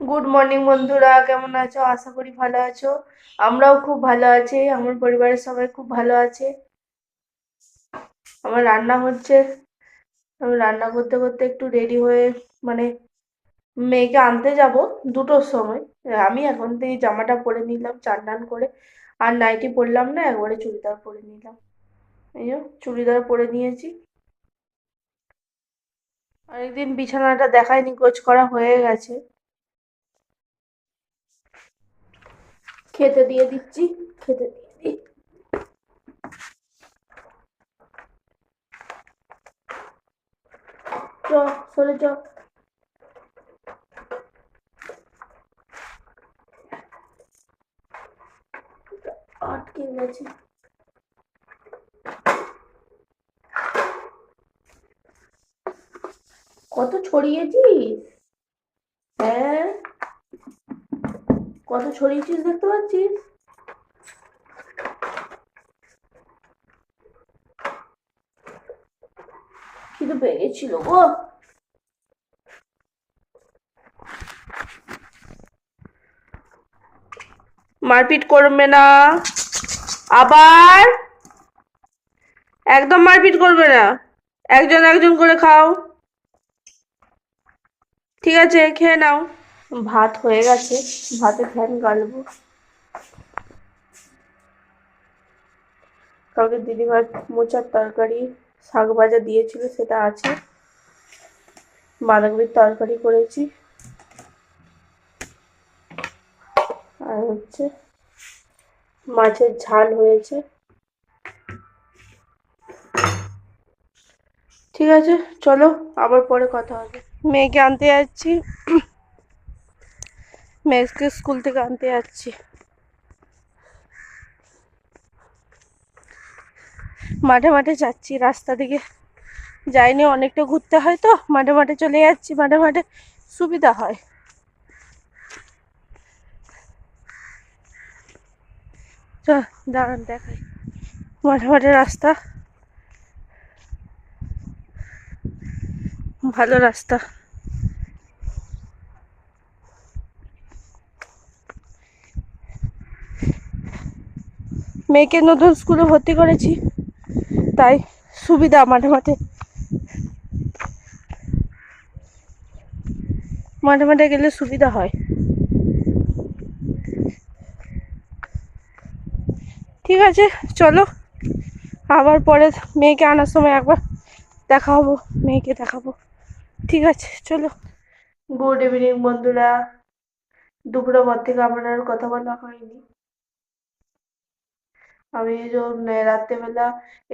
Good morning বন্ধুরা। কেমন আছো? আশা করি ভালো আছো। আমরাও খুব ভালো আছি। আমার পরিবারের সবাই খুব ভালো আছে। আমার রান্না হচ্ছে, আমি রান্না করতে করতে একটু রেডি হয়ে মানে মেয়েকে আনতে যাব দুটোর সময়। আমি এখন থেকে জামাটা পরে নিলাম, চান টান করে। আর নাইটি পরলাম না, একবারে চুড়িদার পরে নিলাম। এই চুড়িদার পরে নিয়েছি। অনেকদিন বিছানাটা দেখায়নি, গোছ করা হয়ে গেছে। খেতে দিয়ে দিচ্ছি খেতে দিয়ে দিই। চ সরে চ। আটকে গেছে। কত ছড়িয়েছিস? হ্যাঁ? কত ছড়িয়েছিস দেখতে পাচ্ছিস? খিদে পেয়ে গো। মারপিট করবে না। আবার? একদম মারপিট করবে না। একজন একজন করে খাও। ঠিক আছে, খেয়ে নাও। ভাত হয়ে গেছে, ভাতে ফ্যান গালবো। কালকে দিদিভাই মোচার তরকারি, শাক ভাজা দিয়েছিল, সেটা আছে। বাঁধাকপির তরকারি করেছি। আর হচ্ছে মাছের ঝাল হয়েছে। ঠিক আছে, চলো, আবার পরে কথা হবে। মেয়েকে আনতে যাচ্ছি। মেয়েকে স্কুল থেকে আনতে যাচ্ছি। মাঠে মাঠে যাচ্ছি, রাস্তা দিকে যাইনি, অনেকটা ঘুরতে হয় তো, মাঠে মাঠে চলে যাচ্ছি, মাঠে মাঠে সুবিধা হয়। দাঁড়ান, দেখাই। মাঠে মাঠে রাস্তা। ভালো রাস্তা। মেয়েকে নতুন স্কুলে ভর্তি করেছি। তাই সুবিধা মাঠে মাঠে। মাঠে মাঠে গেলে সুবিধা হয়। ঠিক আছে, চলো। আবার পরে মেয়েকে আনার সময় একবার দেখা হব, মেয়েকে দেখাবো। ঠিক আছে, চলো। গুড ইভিনিং বন্ধুরা। দুপুরের পর থেকে আমার আর কথা বলা হয়নি। আমি যখন রাত্রেবেলা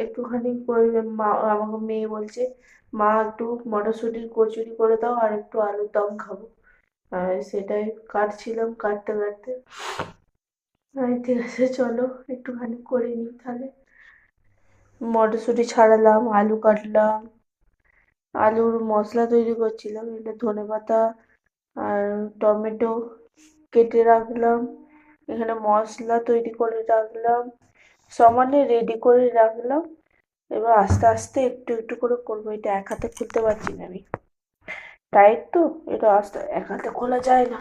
একটুখানি আমাকে মেয়ে বলছে, মা, একটু মটরশুঁটির কচুরি করে দাও আর একটু আলুর দম খাব। সেটাই কাটছিলাম কাটতে কাটতে। ঠিক আছে, চলো একটুখানি করে নিই তাহলে। মটরশুঁটি ছাড়ালাম, আলু কাটলাম, আলুর মশলা তৈরি করছিলাম এটা ধনে পাতা আর টমেটো কেটে রাখলাম, এখানে মশলা তৈরি করে রাখলাম। সমানে রেডি করে রাখলাম। এবার আস্তে আস্তে একটু একটু করে করব। এটা এক হাতে খুলতে পারছি না আমি। টাইট তো? এটা আস্তে এক হাতে খোলা যায় না।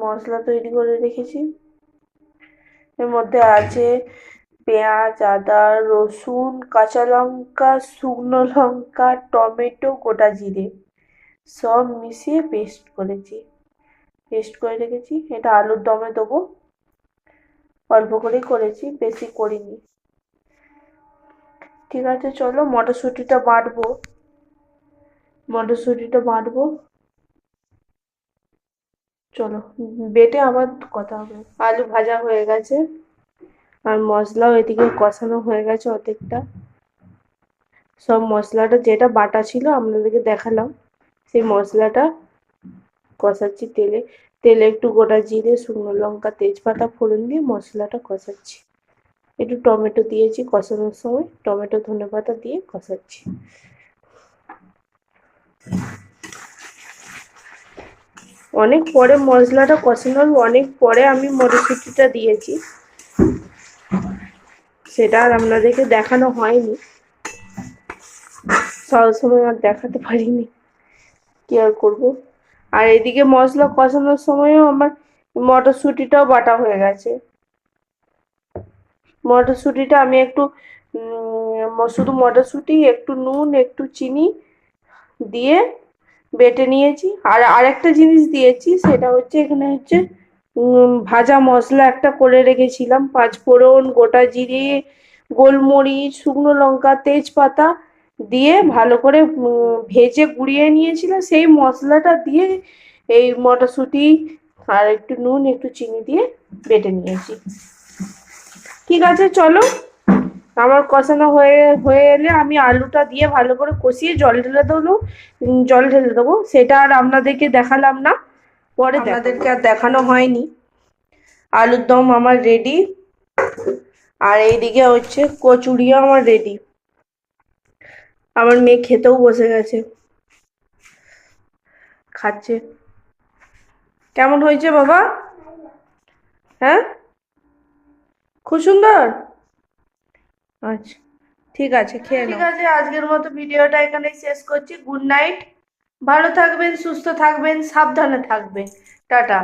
মশলা তৈরি করে রেখেছি। এর মধ্যে আছে পেঁয়াজ, আদা, রসুন, কাঁচা লঙ্কা, শুকনো লঙ্কা, টমেটো, গোটা জিরে। সব মিশিয়ে পেস্ট করেছি। পেস্ট করে রেখেছি, এটা আলুর দমে দেবো। অল্প করেই করেছি, বেশি করিনি। ঠিক আছে, চলো মটরশুঁটিটা বাটবো। মটরশুঁটিটা বাটবো। চলো, বেটে আবার কথা হবে। আলু ভাজা হয়ে গেছে। আর মশলাও এদিকে কষানো হয়ে গেছে অর্ধেকটা। সব মশলাটা, যেটা বাটা ছিল, আপনাদেরকে দেখালাম। সেই মশলাটা কষাচ্ছি তেলে তেলে একটু গোটা জিরে, শুকনো লঙ্কা, তেজপাতা ফোড়ন দিয়ে মশলাটা কষাচ্ছি। একটু টমেটো দিয়েছি কষানোর সময়, টমেটো ধনে পাতা দিয়ে কষাচ্ছি। অনেক পরে মশলাটা কষানোর, অনেক পরে আমি মটরশুঁটিটা দিয়েছি। সেটা আর আপনাদেরকে দেখানো হয়নি। সব সময় আর দেখাতে পারিনি। কি আর করব? আর এদিকে মশলা কষানোর সময়ও আমার মটরশুঁটিটাও বাটা হয়ে গেছে। মটরশুঁটিটা আমি একটু শুধু মটরশুঁটি, একটু নুন, একটু চিনি দিয়ে বেটে নিয়েছি। আর আরেকটা জিনিস দিয়েছি, সেটা হচ্ছে এখানে হচ্ছে ভাজা মশলা একটা করে রেখেছিলাম। পাঁচ ফোড়ন গোটা জিরে, গোলমরিচ, শুকনো লঙ্কা, তেজপাতা দিয়ে ভালো করে ভেজে গুঁড়িয়ে নিয়েছিলাম। সেই মশলাটা দিয়ে এই মটরশুঁটি আর একটু নুন, একটু চিনি দিয়ে বেটে নিয়েছি। ঠিক আছে, চলো। আমার কষানো হয়ে হয়ে এলে আমি আলুটা দিয়ে ভালো করে কষিয়ে জল ঢেলে দেবো। জল ঢেলে দেবো। সেটা আর আপনাদেরকে দেখালাম না। পরে আপনাদেরকে আর দেখানো হয়নি। আলুর দম আমার রেডি আর এইদিকে হচ্ছে কচুরিও আমার রেডি আমার মেয়ে খেতেও বসে গেছে। খাচ্ছে। কেমন হয়েছে বাবা? হ্যাঁ? খুব সুন্দর? আচ্ছা ঠিক আছে, খেয়ে ঠিক আছে, আজকের মতো ভিডিওটা এখানেই শেষ করছি। Good night. ভালো থাকবেন, সুস্থ থাকবেন, সাবধানে থাকবেন। টাটা।